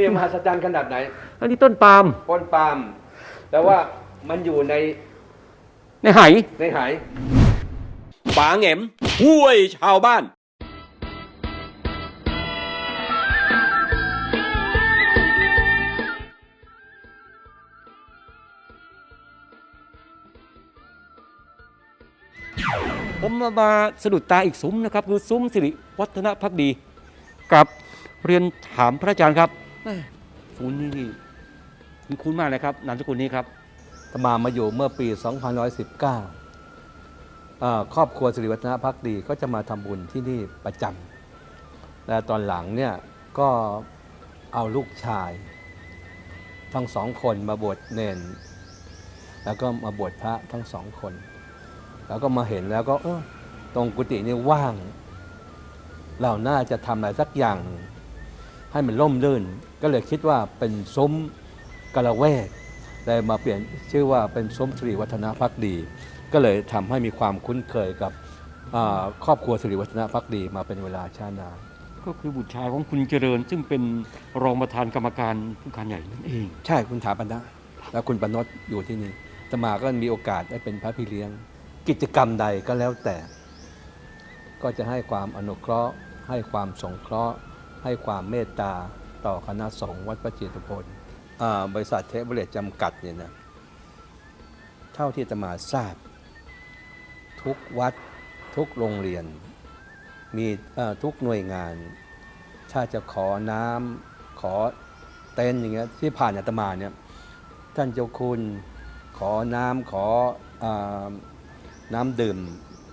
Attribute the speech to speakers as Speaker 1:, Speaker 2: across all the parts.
Speaker 1: นี่มหัศจรรย์ขนาดไหน
Speaker 2: อันนี้ต้นปาล์ม
Speaker 1: ต้นปาล์มแต่ว่ามันอยู่ใน
Speaker 2: ในไห
Speaker 1: ในหาย
Speaker 3: ป๋าแหงมห้วยชาวบ้าน
Speaker 2: ผมมาสะดุดตาอีกซุ้มนะครับ คือซุ้มสิริวัฒนพักดี กับเรียนถามพระอาจารย์ครับ แม่ศูนย์นี่คุณคุ้นมากเลยครับนามสกุลนี้ครับ
Speaker 4: ตมามาอยู่เมื่อปี2519อ่าครอบครัวสิริวัฒนพักดีก็จะมาทำบุญที่นี่ประจำและตอนหลังเนี่ยก็เอาลูกชาย ทั้งสองคนมาบวชเนน แล้วก็มาบวชพระทั้งสองคน แล้วก็มาเห็นแล้วก็เออตรงกุฏินี่ว่าง เราน่าจะทำอะไรสักอย่าง ให้มันร่มรื่น ก็เลยคิดว่าเป็นซุ้มกะละแวกได้มาเปลี่ยนชื่อว่าเป็นซุ้มสิริวัฒนพักดี ก็เลยทำให้มีความคุ้นเคยกับอ่าครอบครัวสิริวัฒนพักดีมาเป็นเวลาช้านาน
Speaker 2: ก็คือบุตรชายของคุณเจริญ ซึ่งเป็นรองประธานกรรมการผู้การใหญ่นั่นเอง
Speaker 4: ใช่คุณถาปนะแล้วคุณปนศอยู่ที่นี่อาตมาก็มีโอกาสได้เป็นพระพี่เลี้ยง กิจกรรมใดก็แล้วแต่ ก็จะให้ความอนุเคราะห์ ให้ความสงเคราะห์ ให้ความเมตตาต่อคณะสงฆ์วัดพระจิตรพลบริษัทเทเบรจจำกัดเนี่ยนะเท่าที่ตมาทราบ ทุกวัดทุกโรงเรียน มีทุกหน่วยงาน ถ้าจะขอน้ำขอเต็นอย่างเงี้ยที่ผ่านอาตมาเนี่ยท่านเจ้าคุณขอน้ำขออาน้ำดื่ม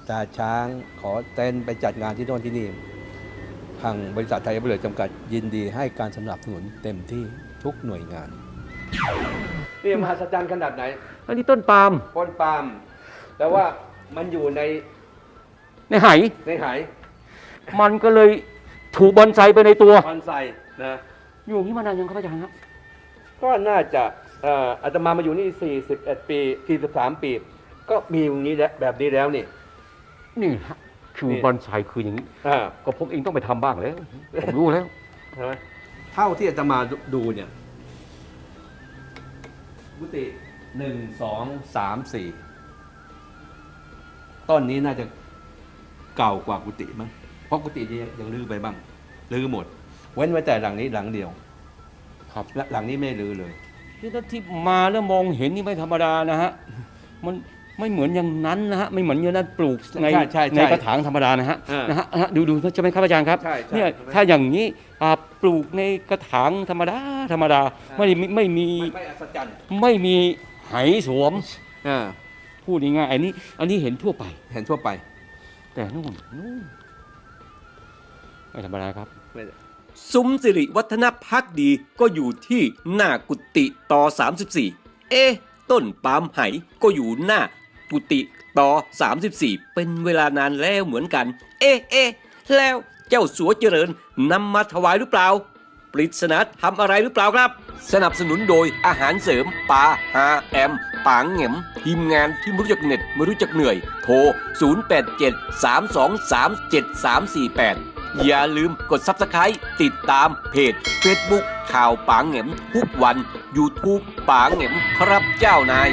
Speaker 4: ตาช้างขอเต็นไปจัดงานที่โน่นที่นี่ ทางบริษัทไทยบริษัทจำกัดยินดีให้การสนับสนุนเต็มที่ทุกหน่วยงาน
Speaker 1: นี่มหัศจรรย์ขนาดไหน
Speaker 2: อันนี้ต้นปาล์ม
Speaker 1: ต้นปาล์มแต่ว่ามันอยู่ใน
Speaker 2: ในไห
Speaker 1: ในหาย
Speaker 2: มันก็เลยถูกบอนไซไปในตัว
Speaker 1: คอนไซนะ
Speaker 2: อยู่อย่างนี้มานานยังครับอาจารย์ครับ
Speaker 1: ก็น่าจะเอ่ออาตมามาอยู่นี่41ปี43ปี ก็มีอย่างนี้แล้วแบบนี้แล้วนี่
Speaker 2: นี่ฮะ คือ
Speaker 1: นี่
Speaker 2: บอนไซคืออย่างนี้
Speaker 1: อ่า
Speaker 2: ก็ผมเองต้องไปทำบ้างแล้วผมรู้แล้ว
Speaker 1: ใช่ไหม
Speaker 4: เท่าที่อาตมาดูเนี่ยกุฏิหนึ่งสองสามสี่ต้นนี้น่าจะเก่ากว่ากุฏิมั้งเพราะกุฏินี้ยังรื้อไปบ้างรื้อหมด เว้นไว้แต่หลังนี้หลังเดียว
Speaker 2: ครับ
Speaker 4: และหลังนี้ไม่รื้อเลย
Speaker 2: ที่ที่มาแล้วมองเห็นนี่ไม่ธรรมดานะฮะ มัน ไม่เหมือนอย่างนั้นนะฮะไม่เหมือนอย่างนั้นปลูกใน
Speaker 4: ใช่ใช่ใช่
Speaker 2: ในกระถางธรรมดานะฮะ
Speaker 1: อ่าน
Speaker 2: นะฮะนะฮะดูดูใช่ไหมครับอาจารย์ครับ
Speaker 1: ใช่ใช่
Speaker 2: เนี่ย
Speaker 1: ใช่ไหม
Speaker 2: ถ้าอย่างนี้อ่าปลูกในกระถางธรรมดาธรรมดาไม่ได้ไม่มี
Speaker 4: ไม่ไม่อัศจรรย์
Speaker 2: ไม่มีไหสวม
Speaker 4: อ่า
Speaker 2: พูดง่ายๆอันนี้ อันนี้เห็นทั่วไป
Speaker 4: เห็นทั่วไป
Speaker 2: แต่นู่นนู่นไม่ธรรมดาครับ
Speaker 3: ซุ้มสิริวัฒนพักดีก็อยู่ที่หน้ากุฏิต่อ 34 เอ๊ะ ต้นปาล์มไหก็อยู่หน้า กุฏิต่อ 34 เป็นเวลานานแล้วเหมือนกัน เอ๊ะเอ๊ะแล้วเจ้าสัวเจริญนำมาถวายหรือเปล่า ปริศนาทำอะไรหรือเปล่าครับ สนับสนุนโดยอาหารเสริมปลาฮาแอมปางเหง็มทีมงานที่ไม่รู้จักเหน็ดไม่รู้จักเหนื่อย โทร 0873237348อย่าลืมกด Subscribe ติดตามเพจ Facebook ข่าวปางเหง็มทุกวัน YouTube ปางเหง็มครับเจ้านาย